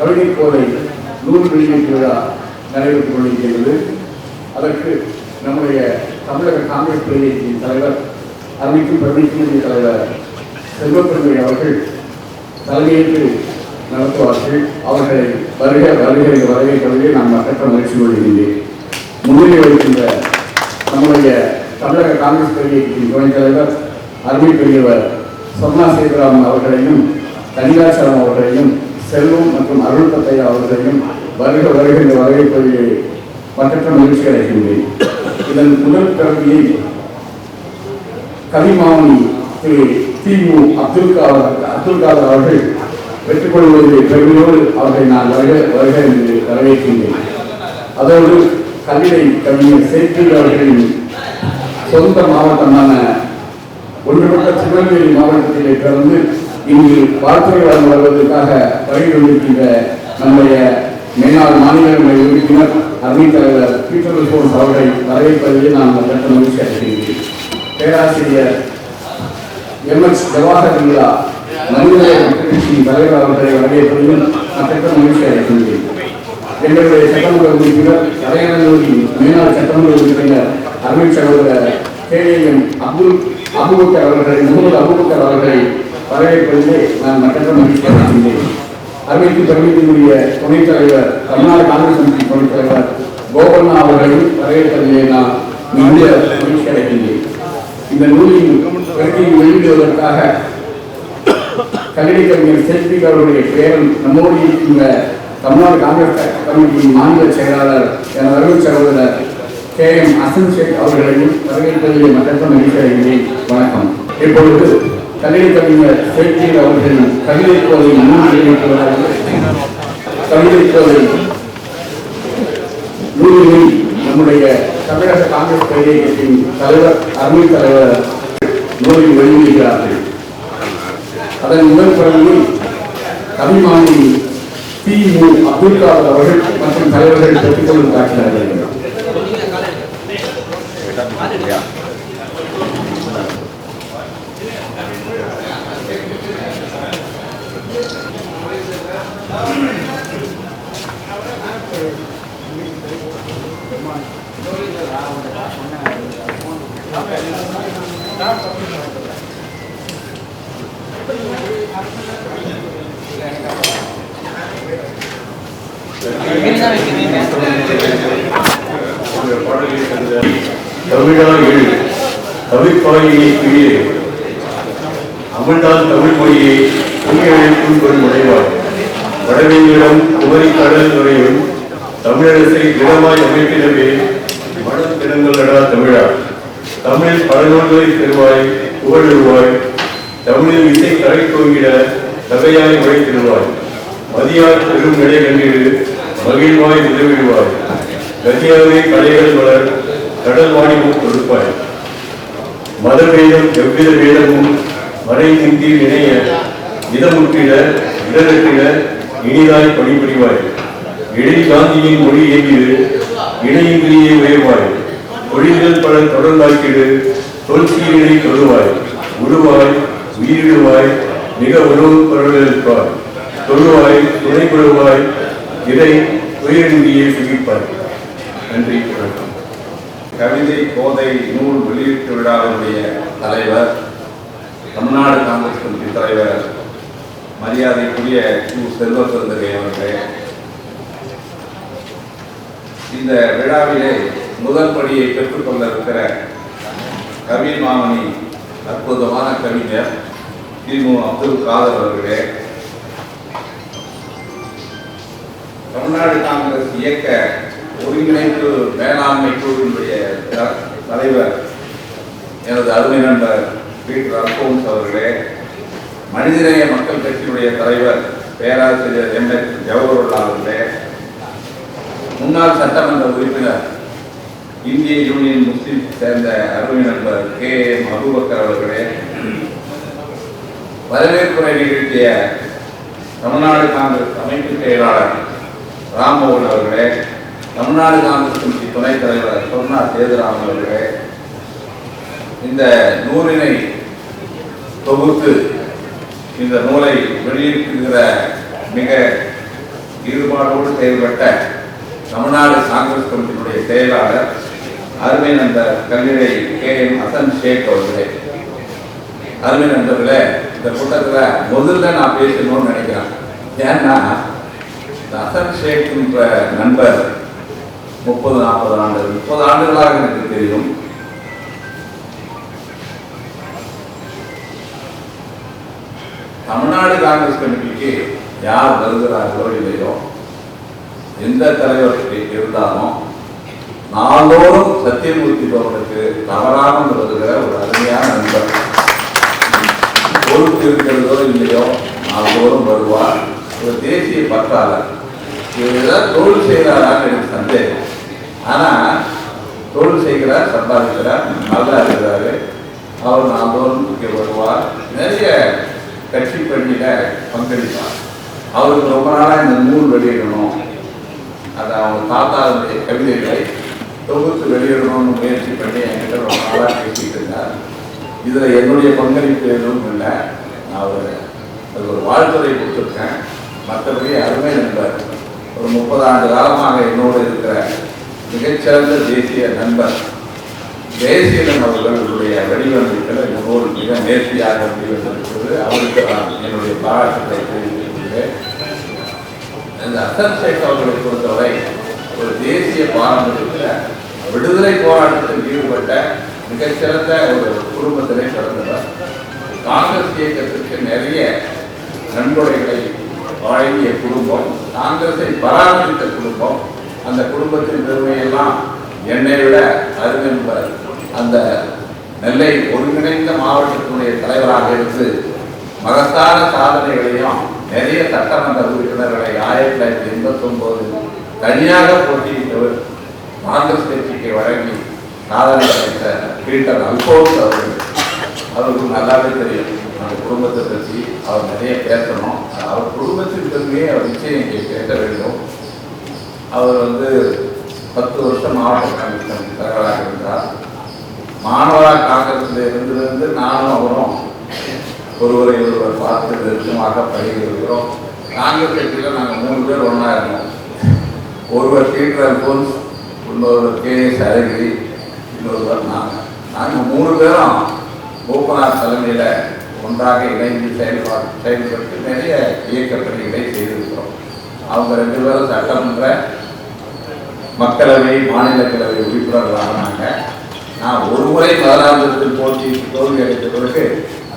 கவிதை நூல் வெளியீட்டு விழா நடைபெற்றுக் கொண்டிருக்கிறது. அதற்கு நம்முடைய தமிழக காங்கிரஸ் பிரதிநிதியின் தலைவர் அறிவிக்கும் பிரதிநிதி தலைவர் செல்வப்பெருமை அவர்கள் தலைமையேற்று நடத்துவார்கள். அவர்களை வருக வருகை வருகை வரவை நான் மற்ற முயற்சி கொள்கின்றேன். முன்னிலை வைக்கின்ற நம்முடைய தமிழக காங்கிரஸ் பிரதிநிதியின் துணைத் தலைவர் அருமை பெரியவர் சொர்ணா சேதுராமன் அவர்களையும் கனிகாச்சலம் அவர்களையும் செல்வம் மற்றும் அருள் தத்தையா அவர்களையும் வருக வருக இந்த வரவை பட்டற்ற மகிழ்ச்சி அடைகின்றேன். இதன் முதல் கல்வியை கவிமாமணி திரு தி மு அப்துல் காதர் அப்துல் காதர் அவர்கள் பெற்றுக் கொள்வது பெருமையோடு அவர்களை நான் வருக வருக என்று வரவேற்கின்றேன். அதோடு கவிதை கவிஞர் சேர்க்கை அவர்களின் சொந்த மாவட்டமான ஒன்றுபட்ட திருநெல்வேலி மாவட்டத்திலே பிறந்து இங்கு வார்த்தை வழங்க வருவதற்காக வருகை நம்முடைய மேலாள் மாநிலங்களை உறுப்பினர் அருமை தலைவர் பீட்டர் போன்ஸ் அவர்களை வரவேற்பதில் நான் கட்ட மகிழ்ச்சி அடைகின்றேன். பேராசிரியர் எம் எஸ் ஜவஹர் இல்லா மனிதநேய கட்சியின் தலைவர் அவர்களை வரவேற்பதிலும் நான் கட்ட மகிழ்ச்சி அடைகின்றேன். எங்களுடைய சட்டமன்ற உறுப்பினர் தலைநகரின் மேலாள் சட்டமன்ற உறுப்பினர் அருமை சகோதரர் கேஎம் அப்துல் அபுபக்கர் அவர்களை முகமது அபுபக்கர் அவர்களை வரவேற்பதிலே நான் மற்ற மகிழ்ச்சியாக அறிவித்து அருமைக்கு துணைத் தலைவர் தமிழ்நாடு காங்கிரஸ் கமிட்டி துணைத் தலைவர் கோபண்ணா அவர்களையும் வரவேற்பதிலே நான் மிகுந்த மகிழ்ச்சி அடைகின்றேன். இந்த நூலின் பிரதியை வெளியிடுவதற்காக கல்வி கவிஞர் செல்வி அவருடைய பேரன் நம்மோடு இருக்கின்ற தமிழ்நாடு காங்கிரஸ் கமிட்டியின் மாநில செயலாளர் எனது அருள் சகோதரர் கே எம் அசன் ஷேக் அவர்களையும் வரவேற்பதிலே மற்ற மகிழ்ச்சி அடைகிறேன் வணக்கம். இப்பொழுது கல்வி கவிஞர் செல்வி அவர்களின் கவிதை கோவை நூல் வெளியிட்டுள்ளார்கள் கவிதை கோவை நூலில் நம்முடைய தமிழக காங்கிரஸ் கட்சியின் தலைவர் அருமை தலைவர் நூலில் வெளியிடுகிறார்கள். அதன் முதல் பிறகு கவிமானி பி மு அப்துல் காதர் அவர்கள் மற்றும் தலைவர்கள் பெற்றுக்கொள்ளும் காட்டினார்கள் காட்டுகிறார்கள் எழு தமிழ்பாயினை கீழே அமர்ந்தான் தமிழ் மொழியை உயிரிழக்கும் பெரும் முனைவார் வடவெங்கிடம் குமரி கடல் துறையும் தமிழரசை திடமாய் அமைப்பினவே மனம் தினங்களடா தமிழா தமிழில் பல நூல்களை பெறுவாய் புகழுவாய் தமிழில் இசை தலை தோங்கிட தகையாய் உழைத்திடுவாய். மதியால் பெரும் நிலை கண்டிடு மகிழ்வாய் உதவிடுவாய் கதியாவே கலைகள் வளர் கடல் வாணிமும் கொடுப்பாய். மதவேதம் எவ்வித வேதமும் மறை சிந்தி இணைய இதமுற்றிட இடரட்டிட இனிதாய் பணிபுரிவாய். எழில் காந்தியின் மொழி இயங்கிடு இணையின்றியே உயர்வாய். ஒழிகள் பல தொடர்ந்தாக்கிடு தொல்சியினை தொழுவாய். உருவாய் உயிரிடுவாய் மிக உணவு பரவலிருப்பாய் தொழுவாய் துணை கொள்வாய் இதை உயிரின்றியே சுகிப்பாய். நன்றி வணக்கம். கவிதை கோதை நூல் வெளியீட்டு விழாவினுடைய தலைவர் தமிழ்நாடு காங்கிரஸ் கமிட்டி தலைவர் மரியாதைக்குரிய கு செல்வசந்தகை அவர்களே. இந்த விழாவிலே முதல் படியை பெற்றுக்கொள்ள இருக்கிற கவி மாமணி அற்புதமான கவிஞர் திமு அப்துல் காதர் அவர்களே. தமிழ்நாடு காங்கிரஸ் இயக்க ஒருங்கிணைப்பு மேலாண்மை குழுவினுடைய த- தலைவர் எனது அருமை நண்பர் பீட்டர் அல்போன்ஸ் அவர்களே. மனிதநேய மக்கள் கட்சியினுடைய தலைவர் பேராசிரியர் எம் எஸ் ஜவஹர்லால் அவர்களே. முன்னாள் சட்டமன்ற உறுப்பினர் இந்திய யூனியன் முஸ்லிம் சேர்ந்த அருமை நண்பர் கே. எம் அபுபக்கர் அவர்களே வரவேற்புரை நிகழ்த்திய தமிழ்நாடு காங்கிரஸ் அமைப்பு செயலாளர் ராம்மோகன் அவர்களே தமிழ்நாடு காங்கிரஸ் கமிட்டி துணைத் தலைவர் சொர்ணா சேதுராமன் அவர்களே இந்த நூலினை தொகுத்து இந்த நூலை வெளியிட்டிருக்கிற மிக ஈடுபாடோடு செயல்பட்ட தமிழ்நாடு காங்கிரஸ் கமிட்டியினுடைய செயலாளர் அருமை நண்பர் கல்லிடை கே எம் ஹசன் ஷேக் அவர்களே. அருமை நண்பர்களே இந்த கூட்டத்தில் முதல்ல நான் பேசணும்னு நினைக்கிறேன். ஏன்னா ஹசன் ஷேக் என்ற நண்பர் முப்பது நாற்பது ஆண்டுகள் முப்பது ஆண்டுகளாக எனக்கு தெரியும். தமிழ்நாடு காங்கிரஸ் கமிட்டிக்கு யார் வருகிறார்களோ இல்லையோ எந்த தலைவர் இருந்தாலும் நாள்தோறும் சத்தியமூர்த்தி அவர்களுக்கு தவறாமல் வருகிற ஒரு அருமையான நண்பர். பொறுப்பு இருக்கிறதோ இல்லையோ நாள்தோறும் வருவார். ஒரு தேசிய பற்றாளர். இவர் ஏதாவது தொழில் செய்கிறாரான்னு எனக்கு சந்தேகம். ஆனால் தொழில் செய்கிறார் சம்பாதிக்கிறார் நல்லா இருக்கிறாரு. அவர் நாள்தோறும் இங்கே வருவார். நிறைய கட்சி பணியில பங்களிப்பார். அவருக்கு ரொம்ப நாளாக இந்த நூல் வெளியிடணும். அதை அவங்க தாத்தாவுடைய கவிதைகளை தொகுத்து வெளியிடணும்னு முயற்சி பண்ணி என்கிட்ட ரொம்ப நாளாக பேசிட்டு இருந்தார். இதில் என்னுடைய பங்களிப்பு எதுவும் இல்லை. நான் ஒரு அது ஒரு வாழ்த்துறை கொடுத்துருக்கேன். மற்றபடி அருமை நண்பர் ஒரு முப்பது ஆண்டு காலமாக என்னோடு இருக்கிற மிகச்சிறந்த தேசிய நண்பர் தேசியன் அவர்களுடைய வடிவமைப்பில் இன்னொரு மிக நேர்த்தியாக வடிவமைத்திருக்கிறது அவருக்கு நான் என்னுடைய பாராட்டுகளை தெரிவித்திருக்கிறேன் இந்த அசன் சேட் அவர்களை பொறுத்தவரை ஒரு தேசிய பாரம்பரியத்தில் விடுதலை போராட்டத்தில் ஈடுபட்ட மிகச்சிறந்த ஒரு குடும்பத்திலே பிறந்தவர். காங்கிரஸ் இயக்கத்திற்கு நிறைய நன்கொடைகளை வழங்கிய குடும்பம் காங்கிரஸை பராமரித்த குடும்பம் அந்த குடும்பத்தின் பெருமையெல்லாம் என்னை விட அருமென்பர் அந்த நெல்லை ஒருங்கிணைந்த மாவட்டத்தினுடைய தலைவராக இருந்து மகத்தான சாதனைகளையும் நிறைய சட்டமன்ற உறுப்பினர்களை ஆயிரத்தி தொள்ளாயிரத்தி எண்பத்தி ஒன்பது தனியாக போட்டியிட்டவர் காங்கிரஸ் கட்சிக்கு வழங்கி சாதனை படைத்த பீட்டர் அல்போன்ஸ் அவர்கள். அவருக்கு நல்லாவே தெரியும். அந்த குடும்பத்தை பற்றி அவர் நிறைய பேசணும். அவர் குடும்பத்தின் பெருமையை அவர் நிச்சயம் இங்கே பேச வேண்டும். அவர் வந்து பத்து வருஷம் மாவட்ட காங்கிரஸ் கமிட்டி தலைவராக இருந்தார். மாணவரா காங்கிரஸில் இருந்திருந்து நானும் அவரும் ஒருவரை ஒருவர் பார்த்து நெருக்கமாக பழகி இருக்கிறோம் காங்கிரஸ் கட்சியில் நாங்கள் மூணு பேர் ஒன்றா இருந்தோம். ஒருவர் பீட்டர் அல்போன்ஸ் இன்னொருவர் கே எஸ் அழகிரி இன்னொருவர் நாங்கள் நாங்கள் மூணு பேரும் மூப்பனார் தலைமையில் ஒன்றாக இணைந்து செயல்பாடு செயல்பட்டு நிறைய இயக்க பணிகளை செய்திருக்கிறோம். அவங்க ரெண்டு பேரும் சட்டமன்ற மக்களவை மாநிலங்களவை உறுப்பினர்களானாங்க நான் ஒரு முறை முதலாந்தத்தில் போட்டி தோல்வி அடைந்த பிறகு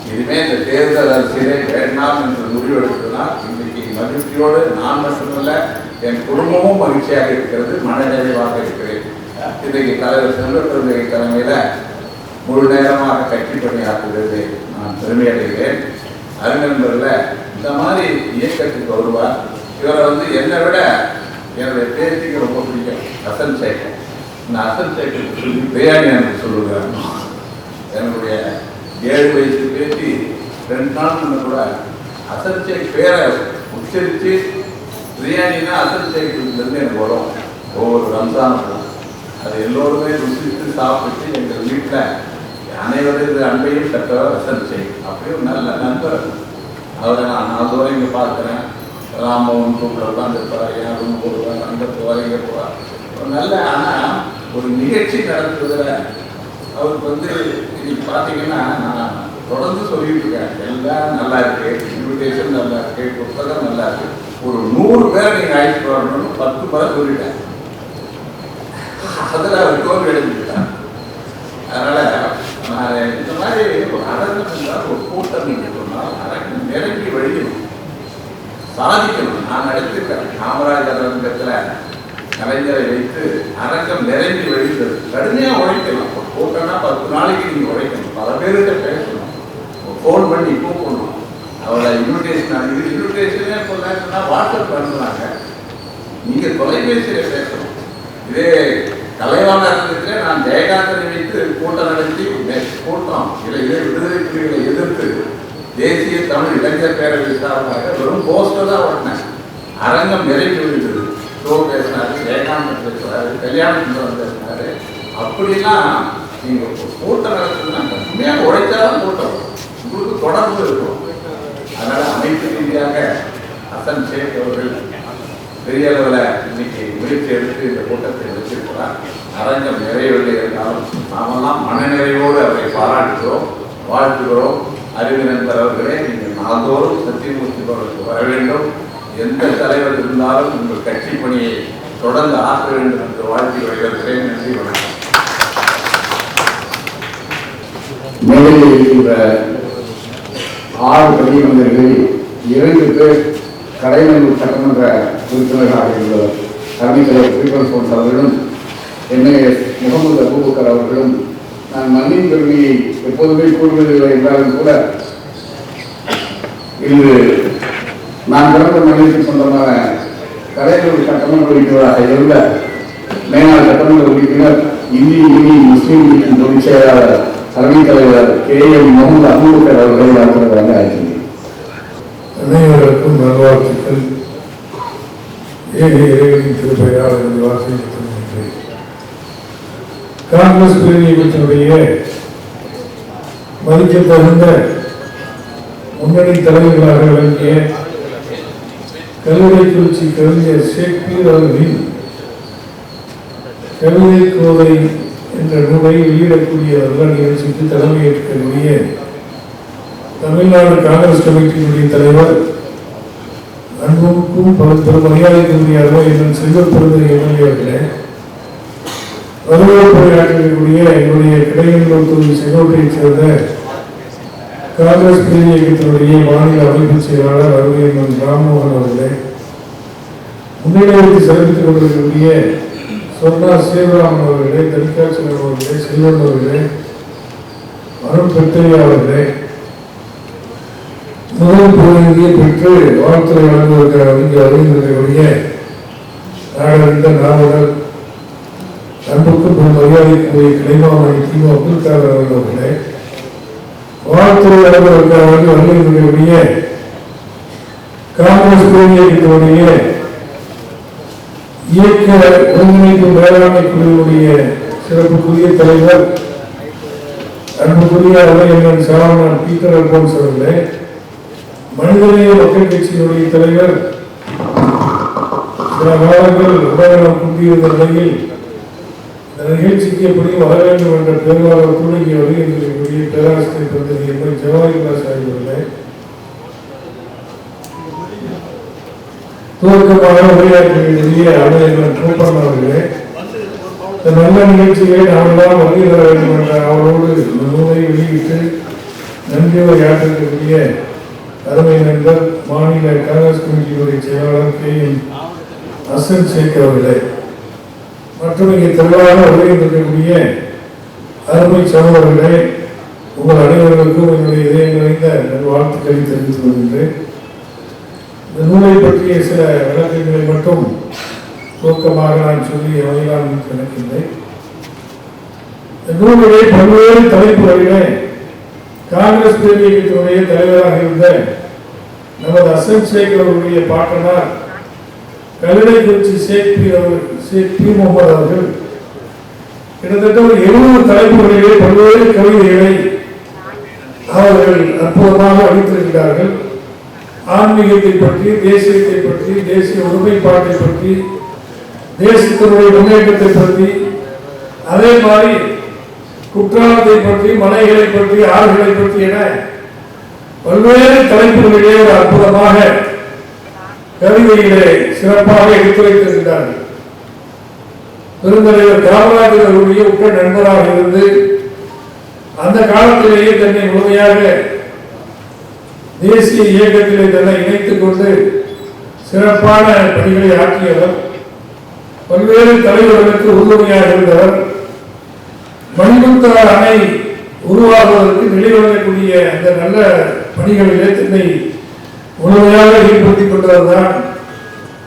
இனிமே இந்த தேர்தல் அரசியலை வேண்டாம் என்று முடிவெடுத்ததுனால் இன்றைக்கு மகிழ்ச்சியோடு நான் மட்டுமல்ல என் குடும்பமும் மகிழ்ச்சியாக இருக்கிறது மனநிறைவாக இருக்கிறேன் இன்றைக்கு தலைவர் செல்வப்பிரந்தை தலைமையில் முழு நேரமாக கட்சி பணியாற்றுகிறது. நான் பெருமை அடைகிறேன் அறிஞர்களில் இந்த மாதிரி இயக்கத்துக்கு வருவார். இவரை வந்து என்னை விட என்னுடைய பேச்சுக்கு ரொம்ப பிடிக்கும். அசன் சேகர். இந்த அசன் சேகர் சொல்லி பிரியாணி எனக்கு சொல்லுகிறார். என்னுடைய ஏழு வயசு பேச்சு ரெண்டு நாள் கூட அசன் சேக் பேரை உச்சரித்து பிரியாணினா அசல் சேக்கிலிருந்து எனக்கு வரும். ஒவ்வொரு ரம்ஜானுக்கும். அது எல்லோருமே ருசித்து சாப்பிட்டு எங்கள் வீட்டில் அனைவரது அன்பையும் பெற்றவர் அசன் சேக் அப்படியும் நல்ல நண்பர். அவரை நான் நாலு தூரம் இங்கே பார்க்குறேன். ராமவன் கூப்பிட உட்காந்துருப்பார் என் ரூம் போடுவார் அங்கே போவார் இங்கே போவார். ஒரு நல்ல ஆனால் ஒரு நிகழ்ச்சி நடத்துவதில் அவருக்கு வந்து இன்னைக்கு பார்த்தீங்கன்னா நான் தொடர்ந்து சொல்லிட்டு இருக்காங்க எல்லாம் நல்லா இருக்கு. இன்விடேஷன் நல்லா இருக்கு. புத்தகம் நல்லா இருக்கு. ஒரு நூறு பேர் நீங்கள் அழைச்சிட்டு வரணும்னு பத்து பேர் சொல்லிட்டேன். அதில் அவர் தோல்வி அடைஞ்சுக்கிட்டார் அதனால நான் இந்த மாதிரி ஒரு அரங்கம் என்றால் ஒரு கூட்டம் நீங்கள் சொன்னால் அரங்கம் நிரம்பி வழியும். சாதிக்கணும். நான் நடத்திருக்கேன் காமராஜர் அரங்கத்தில் கலைஞரை வைத்து அரங்கம் நிரம்பி வழிந்தது. கடுமையாக உழைக்கலாம். ஒரு கூட்டம்னா பத்து நாளைக்கு நீங்கள் உழைக்கணும். பல பேருக்கு பேசணும். ஃபோன் பண்ணி கூப்பிடணும் அவளை இன்விடேஷன் அனுப்பி இன்விடேஷனே சொன்னா வாட்ஸ்அப் அனுப்புனாங்க. நீங்கள் தொலைபேசியில் பேசணும். இதே கலைவாண அரங்கத்திலே நான் ஜெயகாந்தனை வைத்து கூட்டம் நடத்தி கூட்டம் இல்லை இதே விடுதலை புலிகளை எதிர்த்து தேசிய தமிழ் இளைஞர் பேரவை சார்பாக வெறும் போஸ்டர் தான் ஓட்டினேன் அரங்கம் நிறைவு விழுந்தது ஷோ பேசினாரு ஜெயகாந்தன் பேசுகிறாரு கல்யாணம் பேசினாரு. அப்படிலாம் நீங்கள் கூட்டம் நடத்துனா உண்மையாக உழைச்சாதான் கூட்டம். வரும். உங்களுக்கு தொடர்பு இருக்கும். அதனால அமைப்பு ரீதியாக அசன் ஷேக் அவர்கள் பெரிய அளவில் இன்னைக்கு முயற்சி எடுத்து இந்த கூட்டத்தை வச்சிருக்கிறார் அரங்கம் நிறையவில்லை இருந்தாலும் நாமெல்லாம் மனநிறைவோடு அவரை பாராட்டுகிறோம் வாழ்த்துகிறோம். அறிவு நண்பர் அவர்களே நீங்கள் நாள்தோறும் சத்தியமூர்த்தி அவர்களுக்கு வர வேண்டும். எந்த தலைவர் இருந்தாலும் உங்கள் கட்சி பணியை தொடர்ந்து ஆற்ற வேண்டும் என்று வாழ்த்தி வருகிறேன். நன்றி வணக்கம். மேடையில் இருக்கின்ற ஆறு பணிமன்றங்களில் இரண்டு பேர் கடைநல்லூர் சட்டமன்ற உறுப்பினராக இருந்தவர். தலைவர் பீப்பல்ஸ் ஃபோன்ஸ் அவர்களும் என்ஏஎஸ் முகமது அபூபக்கர் அவர்களும் நான் மண்ணின் பெருமையை எப்போதுமே கூறுவதில்லை என்றாலும் கூட இன்று நான் பிறந்த மண்ணிற்கு சொந்தமான கடைநல்லூர் சட்டமன்ற உறுப்பினராக இருந்த மேனாள் சட்டமன்ற உறுப்பினர் இந்தி இனி முஸ்லீம் லீக்கின் பொதுச் செயலாளர் தலைமை தலைவர் கே. எம். முகமது அபூபக்கர் அவர்களை வாழ்த்துவதாக அழைக்கின்றேன். அனைவருக்கும் நல்வாழ்த்துக்கள். ஏக இறைவனின் திருப்பையால் எனது வார்த்தையை சொல்கின்றேன் காங்கிரஸ் பேரியக்கத்தினுடைய மதிக்கத்தகுந்த முன்னணி தலைவர்களாக விளங்கிய கல்விடைக்குறிச்சி கவிஞர் ஷேக்பீர் அவர்களின் கவிதை கோதை இந்த நூலை வெளியிடக்கூடிய நல்ல நிகழ்ச்சிக்கு தலைமையேற்கக்கூடிய தமிழ்நாடு காங்கிரஸ் கமிட்டியினுடைய தலைவர் அன்புக்கும் பல பெரும் மரியாதைக்குரிய அருமையின் செல்வ பெருமை எம்எல்ஏ அவர்களே வரவேற்புரையாற்றக்கூடிய என்னுடைய கிடையங்களூர் தொகுதி செங்கோட்டையைச் சேர்ந்த காங்கிரஸ் பிரிவு இயக்கத்தினுடைய மாநில அமைப்பு செயலாளர் அருமையன் ராம்மோகன் அவர்களே முன்னிலையத்தை சந்தித்துக் கொண்டிருக்கக்கூடிய சொர்ணா சீவராமன் அவர்களே தனிகாட்சியர் அவர்களே செல்வன் அவர்களே அருண் பெத்தையா அவர்களே முதல் பகுதியை பெற்று வாழ்த்துறை வழங்குவதற்காக இங்கு அறிந்திருக்கக்கூடிய நாடறிந்த நாவலர் அன்புக்கும் பெரும் மரியாதைக்குரிய கலைமாமணி திமுக அப்துல் காதர் அவர்களே வாழ்த்துறை வழங்குவதற்காக வந்து காங்கிரஸ் பேரியக்கத்தினுடைய இயக்க ஒருங்கிணைப்பு மேலாண்மை குழுவுடைய சிறப்புக்குரிய தலைவர் அன்புக்குரிய அவையன் சாவணன் பீட்டர் அல்போன்ஸ் அவர்களே மனிதநேய மக்கள் கட்சியினுடைய தலைவர் சில காலங்கள் உடல்நலம் குன்றியிருந்த நிலையில் இந்த நிகழ்ச்சிக்கு எப்படியும் வர வேண்டும் என்ற பெருவாளத்தோடு இங்கே வருகின்றக்கூடிய பேராசிரியர் பிரதிநிதி ஜவஹர்லால் சாஹிப் அவர்களே ஆகியோர்களே துவக்கமாக உரையாற்றிய அவையண்ணன் கோப்பன் அவர்களே இந்த நல்ல நிகழ்ச்சிகளை நாமெல்லாம் வருகை தர வேண்டும் என்ற அவரோடு இந்த நூலை வெளியிட்டு நன்றி உரையாற்றக்கூடிய அருமை நண்பர் மாநில காங்கிரஸ் கமிட்டியுடைய செயலாளர் கே எம் அசன் சேகர் அவர்களே. மற்றும் இங்கே திரளாக வருகின்றக்கூடிய அருமை சகோதரர்களே உங்கள் அனைவருக்கும் என்னுடைய இதயம் நிறைந்த வாழ்த்துக்களை தெரிவித்துக் கொள்கின்றேன். இந்த நூலை பற்றிய சில விளக்கங்களை மட்டும் சுருக்கமாக நான் சொல்லி அமையலாம் என்று நினைக்கின்றேன். இந்த நூலிலே பல்வேறு தலைப்புகளிலே காங்கிரஸ் பேரியக்கத்தினுடைய தலைவராக இருந்த நமது அசன் சேகர் அவர்களுடைய பாட்டனார் கல்லடைக்குறிச்சி ஷேக் பீர் அவர்கள் ஷேக் முகமது அவர்கள் கிட்டத்தட்ட ஒரு எழுபது தலைப்புகளிலே பல்வேறு கவிதைகளை அவர்கள் அற்புதமாக அளித்திருக்கிறார்கள். ஆன்மீகத்தை பற்றி தேசியத்தை பற்றி தேசிய ஒருமைப்பாட்டை பற்றி தேசத்தினுடைய முன்னேற்றத்தை பற்றி அதே மாதிரி குற்றாலத்தை பற்றி மலைகளை பற்றி ஆறுகளை பற்றி என பல்வேறு தலைப்புகளிலே ஒரு அற்புதமாக கவிதைகளை சிறப்பாக எடுத்துரைத்திருக்கிறார்கள் பெருந்தலைவர் காமராஜர் அவருடைய உற்ற நண்பராக இருந்து அந்த காலத்திலேயே தன்னை முழுமையாக தேசிய இயக்கத்தில் தன்னை இணைத்துக் கொண்டு சிறப்பான பணிகளை ஆற்றியவர் பல்வேறு தலைவர்களுக்கு உறுதுணையாக இருந்தவர். மணிமுத்தார் அணை உருவாகுவதற்கு நிலைவரக்கூடிய அந்த நல்ல பணிகளிலே தன்னை முழுமையாக ஈடுபடுத்திக் கொண்டவர் தான்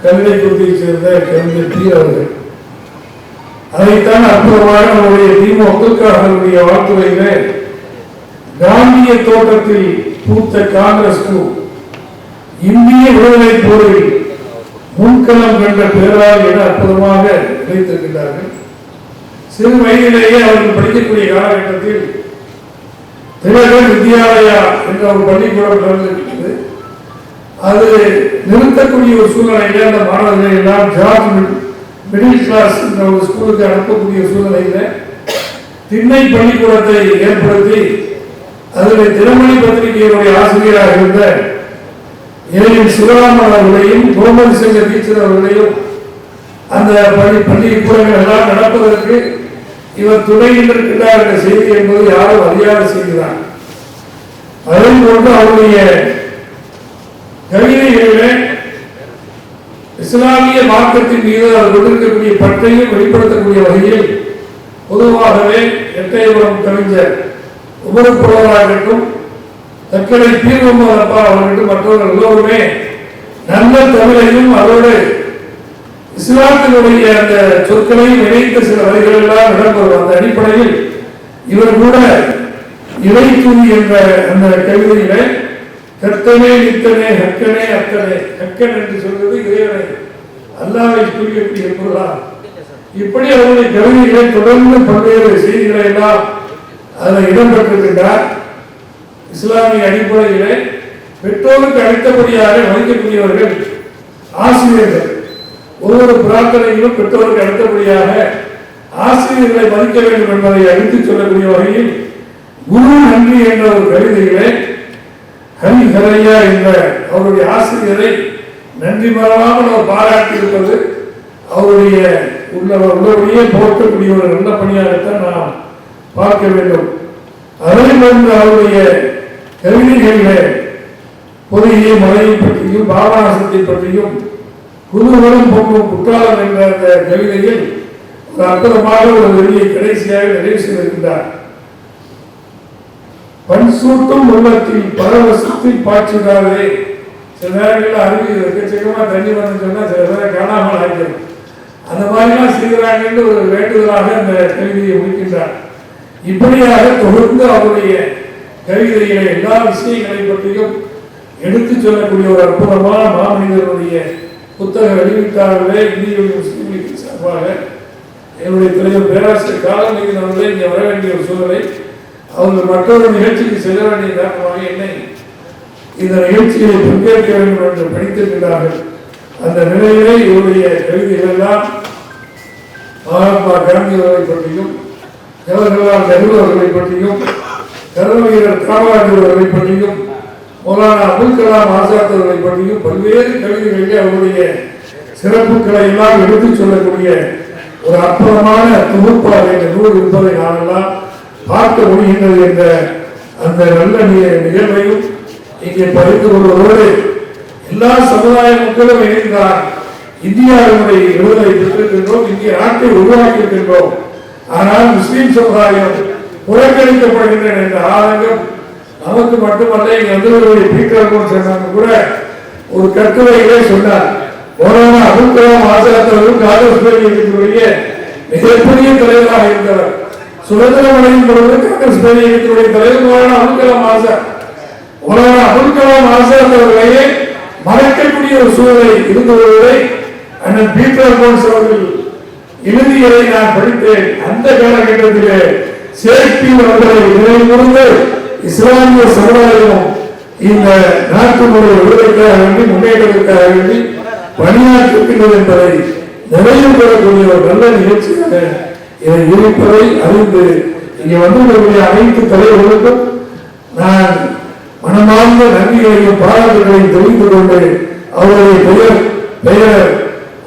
கவிதை குருத்தைச் சேர்ந்த கவிஞர் பி அவர்கள். அதைத்தான் அற்புதமாக நம்முடைய திமுக அப்துல்கார்களுடைய வாழ்த்துறையிலே காந்திய தோட்டத்தில் மூத்த காங்கிரஸ் இந்திய விடுதலை போரில் முன்களம் கண்ட பேரால் என அற்புதமாக நினைத்திருக்கிறார்கள் சிறு வயதிலேயே அவர்கள் படிக்கக்கூடிய காலகட்டத்தில் திலகர் வித்யாலயா என்ற ஒரு பள்ளிக்கூடம் நடந்திருக்கிறது அது நிறுத்தக்கூடிய ஒரு சூழ்நிலையில அந்த மாணவர்களை எல்லாம் ஜார்ஜ் மிடில் கிளாஸ் என்ற ஒரு ஸ்கூலுக்கு அனுப்பக்கூடிய சூழ்நிலையில திண்ணை பள்ளிக்கூடத்தை ஏற்படுத்தி அதில் தினமணி பத்திரிகையினுடைய ஆசிரியராக இருந்த ஏஎன் சிவராமன் அவர்களையும் கோமதி சிங்க டீச்சர் அவர்களையும் அந்த பள்ளி பள்ளிக்கூடங்கள் எல்லாம் நடப்பதற்கு இவர் துணை நின்றிருக்கிறார் என்ற செய்தி என்பது யாரும் அறியாத செய்திதான். அதே போன்று அவருடைய கவிதைகளிலே இஸ்லாமிய மார்க்கத்தின் மீது அவர் கொண்டிருக்கக்கூடிய பற்றையும் வெளிப்படுத்தக்கூடிய வகையில் பொதுவாகவே எட்டயபுரம் கவிஞர் உமரப்புறவராகட்டும் தக்கலை தீர்வம்மன் அப்பா அவர்களும் மற்றவர்கள் எல்லோருமே நல்ல தமிழையும் அதோடு இஸ்லாத்தினுடைய அந்த சொற்களை நினைத்த சில வரிகள் எல்லாம் இடம்பெறும். அந்த அடிப்படையில் இவர் கூட இறை தூதி என்ற அந்த கவிதையில கர்த்தனே நித்தனே ஹக்கனே அத்தனே. ஹக்கன் என்று சொல்வது இறைவனை அல்லாவை குறிக்கக்கூடிய பொருளா? இப்படி அவருடைய கவிதைகளை தொடர்ந்து பல்வேறு செய்திகளை எல்லாம் அதில் இடம்பெற்றிருக்கின்றார் இஸ்லாமிய அடிப்படையிலே பெற்றோருக்கு அடுத்தபடியாக வகிக்கக்கூடியவர்கள் ஆசிரியர்கள் ஒவ்வொரு பிரார்த்தனையிலும் பெற்றோருக்கு அடுத்தபடியாக ஆசிரியர்களை மதிக்க வேண்டும் என்பதை அறிந்து சொல்லக்கூடிய வகையில் குரு நன்றி என்ற ஒரு கவிதையிலே ஹரிஹரையா என்ற அவருடைய ஆசிரியரை நன்றி மறவாமல் அவர் பாராட்டி இருப்பது அவருடைய உள்ள உள்ளபடியே போற்றக்கூடிய ஒரு நல்ல பணியாகத்தான் நாம் பார்க்க வேண்டும். அதே அவருடைய கவிதைகளிலே பொறியை மலையை பற்றியும் பாபாசத்தை பற்றியும் குதூகலம் பொங்கும் குற்றாலம் என்ற அந்த கவிதையில் ஒரு அற்புதமாக ஒரு வெளியை கடைசியாக நிறைவு செய்திருக்கின்றார். பன்சூட்டும் உள்ளத்தில் பரவசத்தில் பாய்ச்சுகிறாரே சில நேரங்களில் அருவி எக்கச்சக்கமா தண்ணி வந்து சொன்னா சில நேரம் காணாமல் ஆகிடும் அந்த மாதிரிலாம் செய்கிறாங்கன்னு ஒரு வேண்டுதலாக அந்த கவிதையை முடிக்கின்றார். இப்படியாக தொடர்ந்து அவருடைய கவிதையில எல்லா விஷயங்களை பற்றியும் எடுத்துச் சொல்லக்கூடிய ஒரு அற்புதமான மாமனிதருடைய புத்தக வெளியீட்டாளர்களே இந்திய முஸ்லீம் லீக் சார்பாக. என்னுடைய தலைவர் பேராசிரியர் காலநிலையில் அவர்களே இங்கே வர வேண்டிய ஒரு சூழலை அவர்கள் மற்றொரு நிகழ்ச்சிக்கு செல்ல வேண்டிய காரணமாக என்னை இந்த நிகழ்ச்சியை பங்கேற்க வேண்டும் என்று படித்திருக்கிறார்கள். அந்த நிலையிலே இவருடைய கவிதைகள் எல்லாம் மகாத்மா காந்தி அவர்களை பற்றியும் ஜவஹர்லால் நெஹ்ரு அவர்களை பற்றியும் கருணவீரர் காமராஜர் அவர்களை பற்றியும் மௌலானா அபுல் கலாம் ஆசாத் அவர்களை பற்றியும் பல்வேறு கவிதைகளிலே அவருடைய சிறப்புகளை எல்லாம் எடுத்துச் சொல்லக்கூடிய ஒரு அற்புதமான தொகுப்பாக இந்த நூல் இருப்பதை நாமெல்லாம் பார்க்க முடிகின்றது என்ற அந்த நல்ல நிகழ்வையும் இங்கே பகிர்ந்து கொள்வதோடு எல்லா சமுதாய மக்களும் இணைந்தார் இந்தியாவினுடைய விடுதலை பெற்றிருக்கின்றோம் இந்திய நாட்டை உருவாக்கி இருக்கின்றோம் ஆனால் முஸ்லீம் சமுதாயம் புறக்கணிக்கப்படுகின்றன என்ற ஆதங்கம் நமக்கு மட்டுமல்ல இங்க வந்தவர்களுடைய பீட்டர் சொன்னாங்க கூட. ஒரு கட்டுரையிலே சொன்னார் மௌலானா அபுல் கலாம் ஆசாத் காங்கிரஸ் பேரியக்கத்தினுடைய மிகப்பெரிய தலைவராக இருந்தவர். சுதந்திரம் அடையும் பொழுது காங்கிரஸ் பேரியக்கத்தினுடைய தலைவர் மௌலானா அபுல் கலாம் ஆசாத். மௌலானா அபுல் கலாம் ஆசாத் அவர்களையே மறக்கக்கூடிய ஒரு சூழலை இருந்து வருவதை அண்ணன் பீட்டர் போன்ஸ் அவர்கள் இறுதியை நான் படித்தேன். அந்த காலகட்டத்திலே ஷேக்ஸ்பியர் அவர்களை நினைவுகூர்ந்து இஸ்லாமிய சமுதாயம் இந்த நாட்டினுடைய விடுதலைக்காக வேண்டி முன்னேற்றத்திற்காக வேண்டி பணியாற்றுகின்றது என்பதை நிறைவு பெறக்கூடிய ஒரு நல்ல நிகழ்ச்சியாக இதை இருப்பதை அறிந்து இங்கே வந்திருக்கக்கூடிய அனைத்து தலைவர்களுக்கும் நான் மனமார்ந்த நன்றிகளையும் பாராட்டுகளையும் தெரிந்து கொண்டு அவருடைய பெயர் பெயர்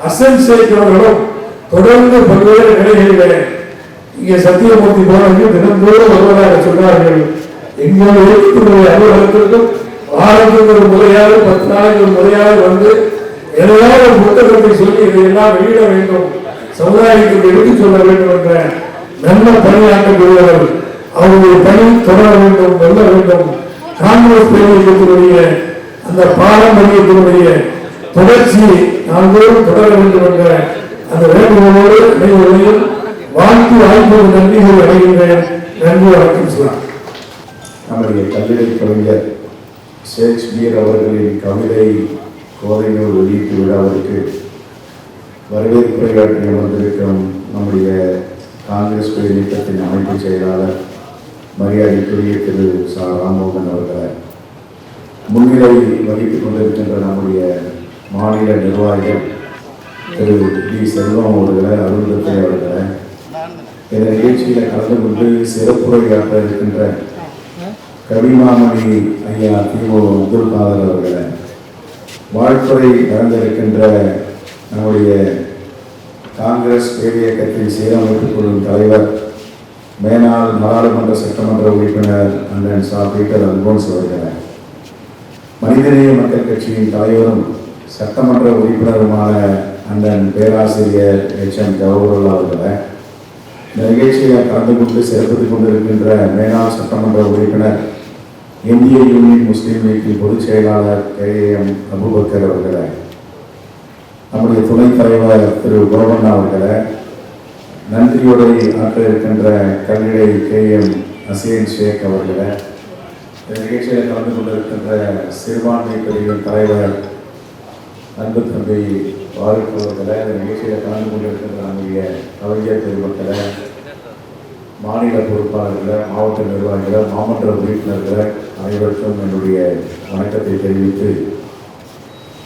அசன் சேர்க்கிறவர்களும் தொடர்ந்து பல்வேறு நிலைகளிலே இங்கே சத்தியமூர்த்தி போனது தினந்தோறும் வருவதாக சொன்னார்கள். எங்களுடைய எழுத்துடைய அலுவலகத்திற்கும் வாரத்துக்கு ஒரு முறையாக பத்து நாளைக்கு ஒரு முறையாக வந்து ஏதாவது ஒரு புத்தகத்தை சொல்லி இதையெல்லாம் வெளியிட வேண்டும் சமுதாயத்துக்கு எடுத்துச் சொல்ல வேண்டும் என்ற நல்ல பணியாற்றக்கூடியவர் அவருடைய பணி தொடர வேண்டும் வெல்ல வேண்டும். காங்கிரஸ் பேரியக்கத்தினுடைய அந்த பாரம்பரியத்தினுடைய தொடர்ச்சி நாள்தோறும் தொடர வேண்டும் என்ற அந்த வேண்டுகோளோடு அனைவரையும் வாழ்த்து வாய்ப்பு நன்றிகள் அடைகின்றேன். நன்றி வணக்கம் சொல்லலாம் நம்முடைய கல்லூரி கவிஞர் ஷேக்ஸ்பியர் அவர்களின் கவிதை கோதைநூல் வெளியீட்டு விழாவிற்கு வரவேற்புரையாற்றி அமர்ந்திருக்கும் நம்முடைய காங்கிரஸ் பேர் இயக்கத்தின் அமைப்பு செயலாளர் மரியாதைக்குரிய திரு சா. ராமோகன் அவர்களை முன்னிலை வகித்துக் கொண்டிருக்கின்ற நம்முடைய மாநில நிர்வாகிகள் திரு டி செல்வம் அவர்களை அருள்தத்தை அவர்களை. இந்த நிகழ்ச்சியில் கலந்து கொண்டு சிறப்புரையாற்ற இருக்கின்ற கவிமாமணி ஐயா திமு அப்துல் காதர் அவர்களை. வாழ்த்துறை நடந்திருக்கின்ற நம்முடைய காங்கிரஸ் பேரியக்கத்தின் சீரமைப்புக் குழு தலைவர் மேனாள் நாடாளுமன்ற சட்டமன்ற உறுப்பினர் அண்ணன் சா. பீட்டர் அல்போன்ஸ் அவர்களை. மனிதநேய மக்கள் கட்சியின் தலைவரும் சட்டமன்ற உறுப்பினருமான அண்ணன் பேராசிரியர் எச் எம் ஜவஹர்லா அவர்களை இந்த நிகழ்ச்சியை கலந்து கொண்டு சிறப்பித்துக் கொண்டிருக்கின்ற மேனாள் சட்டமன்ற உறுப்பினர் இந்திய யூனியன் முஸ்லீம் லீக்கின் பொதுச் செயலாளர் கே எம் அபுபக்கர் அவர்களை நம்முடைய துணைத் தலைவர் திரு கோவண்ணா அவர்களை நன்றியோடு ஆற்ற இருக்கின்ற கல்விடை கே எம் அசேன் ஷேக் அவர்களை இந்த நிகழ்ச்சியில் கலந்து கொண்டிருக்கின்ற சிறுபான்மை பிரிவின் தலைவர் அன்பு தம்பி வாரிக் தேசிய இந்த நிகழ்ச்சியில் கலந்து கொண்டிருக்கின்ற நம்முடைய கவிஞர் பெருமக்களை மாநில பொறுப்பாளர்களை மாவட்ட நிர்வாகிகள் மாவட்ட உறுப்பினர்கள் அனைவருக்கும் என்னுடைய வணக்கத்தை தெரிவித்து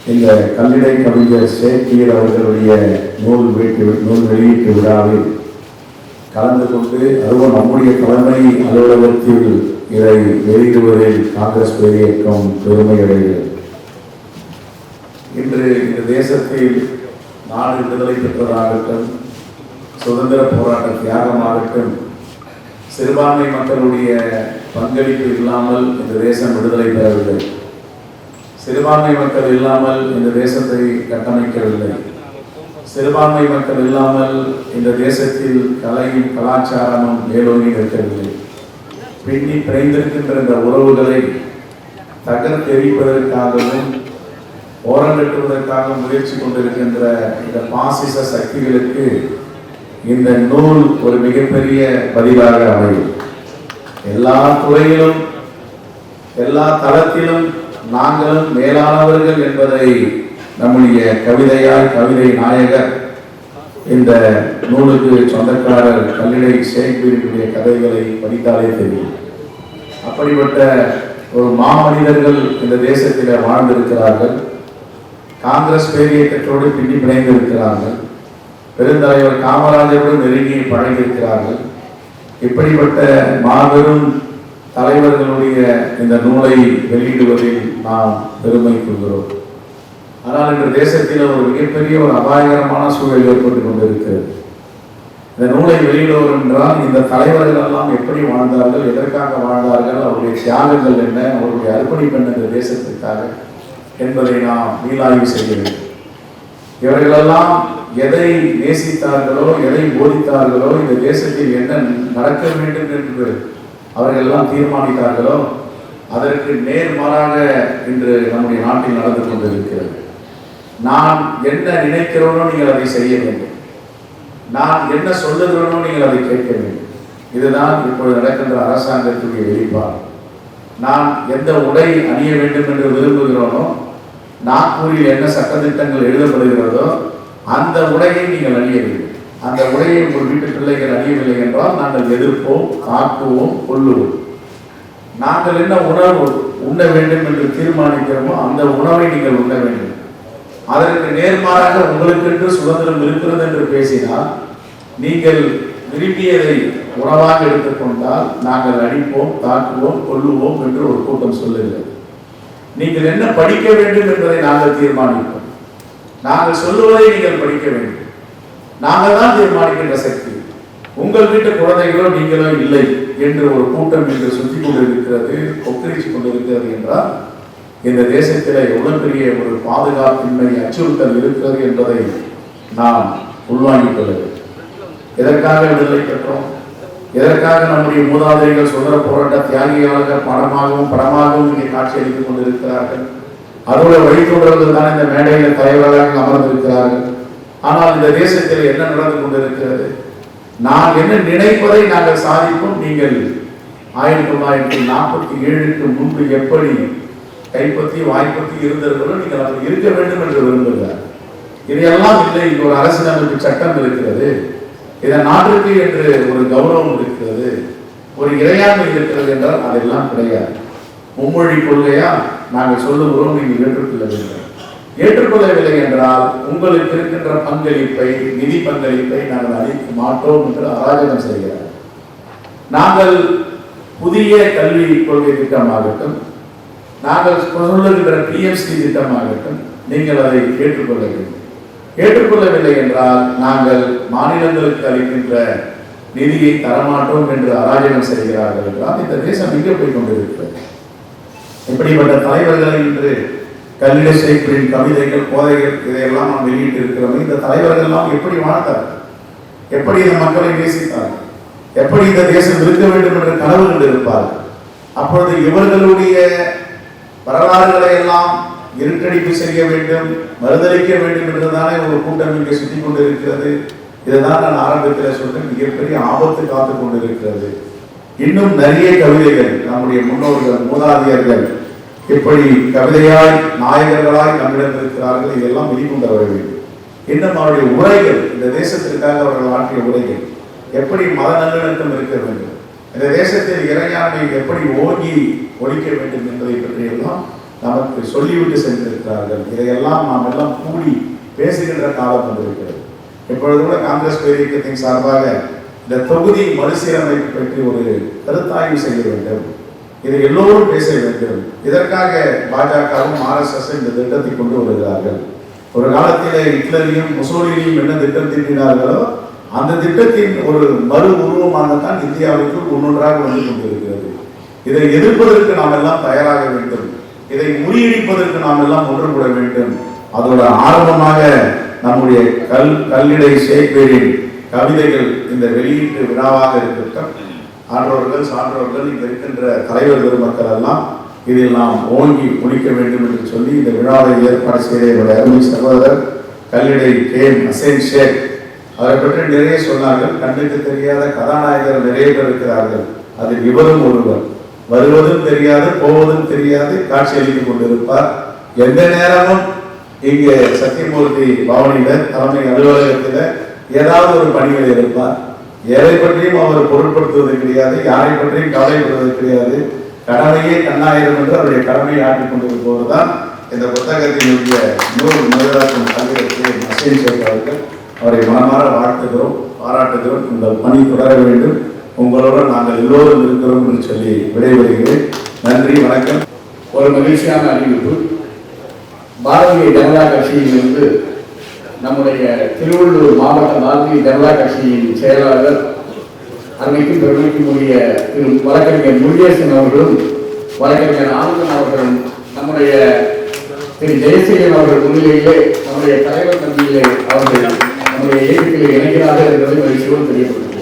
இந்த கல்லிடை கவிஞர் சேக்கியர் அவர்களுடைய நூல் வீட்டு நூல் வெளியீட்டு விழாவில் கலந்து கொண்டு அதுவும் நம்முடைய தலைமை அலுவலகத்தில் இதை வெளியிடுவதில் காங்கிரஸ் பேரியக்கம் பெருமை அடைகிறது. இன்று இந்த தேசத்தில் நாடு விடுதலை பெற்றதாகட்டும் சுதந்திர போராட்ட தியாகமாகட்டும் சிறுபான்மை மக்களுடைய பங்களிப்பு இல்லாமல் இந்த தேசம் விடுதலை பெறவில்லை. சிறுபான்மை மக்கள் இல்லாமல் இந்த தேசத்தை கட்டமைக்கவில்லை. சிறுபான்மை மக்கள் இல்லாமல் இந்த தேசத்தில் கலையும் கலாச்சாரமும் மேலோங்கி நிற்கவில்லை. பின்னி பிணைந்திருக்கின்ற இந்த உறவுகளை தகர்த்தெறிப்பதற்காகவும் ஓரங்கட்டுவதற்காக முயற்சி கொண்டிருக்கின்ற இந்த பாசிச சக்திகளுக்கு இந்த நூல் ஒரு மிகப்பெரிய பதிலாக அமையும். எல்லா துறையிலும் எல்லா தளத்திலும் நாங்களும் மேலானவர்கள் என்பதை நம்முடைய கவிதையால் கவிதை நாயகர் இந்த நூலுக்கு சொந்தக்காரர் கல்லிடை ஷேக்பீரினுடைய கதைகளை படித்தாலே தெரியும். அப்படிப்பட்ட ஒரு மாமனிதர்கள் இந்த தேசத்தில் வாழ்ந்திருக்கிறார்கள். காங்கிரஸ் பேரியக்கத்தோடு பின்னி பிணைந்திருக்கிறார்கள். பெருந்தலைவர் காமராஜரோடு நெருங்கி பழகியிருக்கிறார்கள். இப்படிப்பட்ட மாபெரும் தலைவர்களுடைய இந்த நூலை வெளியிடுவதில் நாம் பெருமை கொள்கிறோம். ஆனால் இன்று தேசத்தில் ஒரு மிகப்பெரிய ஒரு அபாயகரமான சூழல் ஏற்பட்டு கொண்டிருக்கிறது. இந்த நூலை வெளியிடுவோம் என்றால் இந்த தலைவர்கள் எல்லாம் எப்படி வாழ்ந்தார்கள் எதற்காக வாழ்ந்தார்கள் அவருடைய தியாகங்கள் என்ன அவருடைய அர்ப்பணிப்பு என்ன இந்த தேசத்திற்காக? என்பதை நாம் மீளாய்வு செய்ய வேண்டும். இவர்களெல்லாம் எதை நேசித்தார்களோ எதை போதித்தார்களோ இந்த தேசத்தில் என்ன நடக்க வேண்டும் என்று அவர்கள் எல்லாம் தீர்மானித்தார்களோ அதற்கு நேர்மாறாக இன்று நம்முடைய நாட்டில் நடந்து கொண்டிருக்கிறது. நான் என்ன நினைக்கிறோனோ நீங்கள் அதை செய்ய வேண்டும். நான் என்ன சொல்லுகிறோனோ நீங்கள் அதை கேட்க வேண்டும். இதுதான் இப்பொழுது நடக்கின்ற அரசாங்கத்துடைய வெளிப்பாடு. நான் எந்த உடை அணிய வேண்டும் என்று விரும்புகிறோனோ நாக்பூரில் என்ன சட்டத்திட்டங்கள் எழுதப்படுகிறதோ அந்த உடையை நீங்கள் அணிய வேண்டும். அந்த உடையை உங்கள் வீட்டு பிள்ளைகள் அணியவில்லை என்றால் நாங்கள் எதிர்ப்போம் காக்குவோம் கொள்ளுவோம் நாங்கள் என்ன உணவு உண்ண வேண்டும் என்று தீர்மானிக்கிறோமோ அந்த உணவை நீங்கள் உண்ண வேண்டும். அதற்கு நேர்மாறாக உங்களுக்கென்று சுதந்திரம் இருக்கிறது என்று பேசினால் நீங்கள் விரும்பியதை உறவாக எடுத்துக்கொண்டால் நாங்கள் அடிப்போம் தாக்குவோம் கொல்லுவோம் என்று ஒரு கூட்டம் சொல்லவில்லை நீங்கள் என்ன படிக்க வேண்டும் என்பதை நாங்கள் தீர்மானிப்போம். நாங்கள் சொல்லுவதை நீங்கள் படிக்க வேண்டும். நாங்கள் தான் தீர்மானிக்கின்ற சக்தி. உங்கள் வீட்டு குழந்தைகளோ நீங்களோ இல்லை என்று ஒரு கூட்டம் என்று சுற்றி கொண்டிருக்கிறது கொக்கரிச்சு கொண்டிருக்கிறது என்றால் இந்த தேசத்தில் எவ்வளவு பெரிய ஒரு பாதுகாப்பின்மை அச்சுறுத்தல் இருக்கிறது என்பதை நாம் உள்வாங்கிக் கொள்ள வேண்டும். எதற்காக விடுதலை பெற்றோம்? எதற்காக நம்முடைய மூதாதைகள் சுதந்திர போராட்ட தியாகிகளாக படமாகவும் படமாகவும் இங்கே காட்சியளித்துக் கொண்டிருக்கிறார்கள்? அதோட வழித்தொடர்கள் தான் இந்த மேடையில் தலைவராக அமர்ந்திருக்கிறார்கள். ஆனால் இந்த தேசத்தில் என்ன நடந்து கொண்டிருக்கிறது? நான் என்ன நினைப்பதை நாங்கள் சாதிப்போம் நீங்கள் ஆயிரத்தி தொள்ளாயிரத்தி நாற்பத்தி ஏழுக்கு முன்பு எப்படி கைப்பற்றி வாய்ப்பற்றி இருந்தீர்களோ நீங்கள் அப்படி இருக்க வேண்டும் என்று விரும்புகிறார் இதையெல்லாம் இல்லை இங்கே ஒரு அரசியலமைப்பு சட்டம் இருக்கிறது. இதன் நாட்டிற்கு என்று ஒரு கௌரவம் இருக்கிறது ஒரு இறையாண்மை இருக்கிறது என்றால் அதெல்லாம் கிடையாது. மும்மொழி கொள்கையா நாங்கள் சொல்லுகிறோம் நீங்கள் ஏற்றுக்கொள்ளவில்லை. ஏற்றுக்கொள்ளவில்லை என்றால் உங்களுக்கு இருக்கின்ற பங்களிப்பை நிதி பங்களிப்பை நாங்கள் அளிக்க மாட்டோம் என்று அராஜகம் செய்கிறார். நாங்கள் புதிய கல்வி கொள்கை திட்டமாகட்டும் நாங்கள் சொல்லுகின்ற பிஎம்சி திட்டமாகட்டும் நீங்கள் அதை ஏற்றுக்கொள்ள வேண்டும். ஏற்றுக்கொள்ளவில்லை என்றால் நாங்கள் மாநிலங்களுக்கு அளிக்கின்ற நிதியை தரமாட்டோம் என்று அராஜகம் செய்கிறார்கள் என்றால் இந்த தேசம் எங்கே போய் கொண்டிருக்கிறது. இப்படிப்பட்ட தலைவர்களை இன்று கல்லிட சேகரின் கவிதைகள் போதைகள் இதையெல்லாம் நாம் வெளியிட்டு இருக்கிறோம் இந்த தலைவர்கள் எல்லாம் எப்படி வாழ்ந்தார்கள்? எப்படி இந்த மக்களை நேசித்தார்கள்? எப்படி இந்த தேசம் இருக்க வேண்டும் என்ற கனவு கொண்டிருப்பார்கள் அப்பொழுது இவர்களுடைய வரலாறுகளை எல்லாம் இருட்டடிப்பு செய்ய வேண்டும் மறுதளிக்க வேண்டும் என்றுதானே ஒரு கூட்டம் இங்கே சுற்றி கொண்டிருக்கிறது இதுதான் நான் ஆரம்பத்தில் சொல்றேன் மிகப்பெரிய ஆபத்து காத்து கொண்டிருக்கிறது. இன்னும் நிறைய கவிதைகள் நம்முடைய முன்னோர்கள் மூதாதியர்கள் இப்படி கவிதையாய் நாயகர்களாய் நம்மிடம் இருக்கிறார்கள். இதெல்லாம் வெளிக்கொண்டு வர வேண்டும் இன்னும் அவருடைய உரைகள் இந்த தேசத்திற்காக அவர்கள் ஆற்றிய உரைகள் எப்படி மத நல்லிணக்கம் இருக்க வேண்டும்? இந்த தேசத்தில் இறையாண்மை எப்படி ஓங்கி ஒழிக்க வேண்டும் என்பதை பற்றியெல்லாம் நமக்கு சொல்லிவிட்டு சென்றிருக்கிறார்கள். இதையெல்லாம் நாம் எல்லாம் கூடி பேசுகின்ற காலம் வந்திருக்கிறது இப்பொழுது கூட காங்கிரஸ் பேரியக்கத்தின் சார்பாக இந்த தொகுதி மறுசீரமைப்பு பற்றி ஒரு கருத்தாய்வு செய்ய வேண்டும். இதை எல்லோரும் பேச வேண்டும். இதற்காக பாஜகவும் ஆர்எஸ்எஸ் இந்த திட்டத்தை கொண்டு வருகிறார்கள். ஒரு காலத்திலே ஹிட்லரையும் முசோலினியும் என்ன திட்டம் தீட்டினார்களோ அந்த திட்டத்தின் ஒரு மறு உருவமாகத்தான் இந்தியாவுக்கு ஒன்னொன்றாக வந்து கொண்டிருக்கிறது. இதை எதிர்ப்பதற்கு நாம் எல்லாம் தயாராக வேண்டும். இதை முறியடிப்பதற்கு நாம் எல்லாம் ஒன்றுபட வேண்டும். அதோட ஆரம்பமாக நம்முடைய கல் கல்லிடை ஷேக்வேரின் கவிதைகள் இந்த வெளியீட்டு விழாவாக இருக்கட்டும் ஆன்றோர்கள் சான்றோர்கள் இங்கே இருக்கின்ற தலைவர் பெருமக்கள் எல்லாம் இதில் நாம் ஓங்கி முடிக்க வேண்டும் என்று சொல்லி இந்த விழாவை ஏற்பாடு செய்த என்னுடைய அருமை சகோதரர் கல்லிடை கே ஹசேன் ஷேக். அதை பற்றி நிறைய சொன்னார்கள். கண்ணுக்கு தெரியாத கதாநாயகர் நிறைய பேர் இருக்கிறார்கள். அதில் இவரும் ஒருவர். வருவதும் தெரியாது போவதும் தெரியாது காட்சி அளித்துக் கொண்டிருப்பார். எந்த நேரமும் இங்கே சத்தியமூர்த்தி பவனியில தலைமை அலுவலகத்தில் ஏதாவது ஒரு பணிகள் இருப்பார். எதை பற்றியும் அவர் பொருட்படுத்துவது கிடையாது யாரை பற்றியும் கவலைப்படுவது கிடையாது. கடமையே கண்ணாயிரம் என்று அவருடைய கடமையை ஆற்றிக் கொண்டிருப்பவர் தான் இந்த புத்தகத்தினுடைய நூல் முதலாக்கும் கல்வியத்தில் நசீன் ஷேக் அவர்கள் அவரை மனமாற வாழ்த்துகிறோம் பாராட்டுகிறோம். இந்த பணி தொடர வேண்டும். உங்களோட நாங்கள் எல்லோரும் இருக்கிறோம் என்று சொல்லி விடைபெறுகிறேன். நன்றி வணக்கம். ஒரு மகிழ்ச்சியான அறிவிப்பு. பாரதிய ஜனதா கட்சியிலிருந்து நம்முடைய திருவள்ளூர் மாவட்ட பாரதிய ஜனதா கட்சியின் செயலாளர் அன்னைக்கும் பெருமைக்கும் உரிய திரு வழக்கறிஞர் முருகேசன் அவர்களும் வழக்கறிஞர் ஆனந்தன் அவர்களும் நம்முடைய திரு ஜெயசீலன் அவர்கள் முன்னிலையிலே நம்முடைய தலைவர் தம்பியிலே அவர்கள் நம்முடைய இயக்கத்தில் இணைகிறார்கள் என்பதை மகிழ்ச்சியோடு தெரியப்படுத்தும்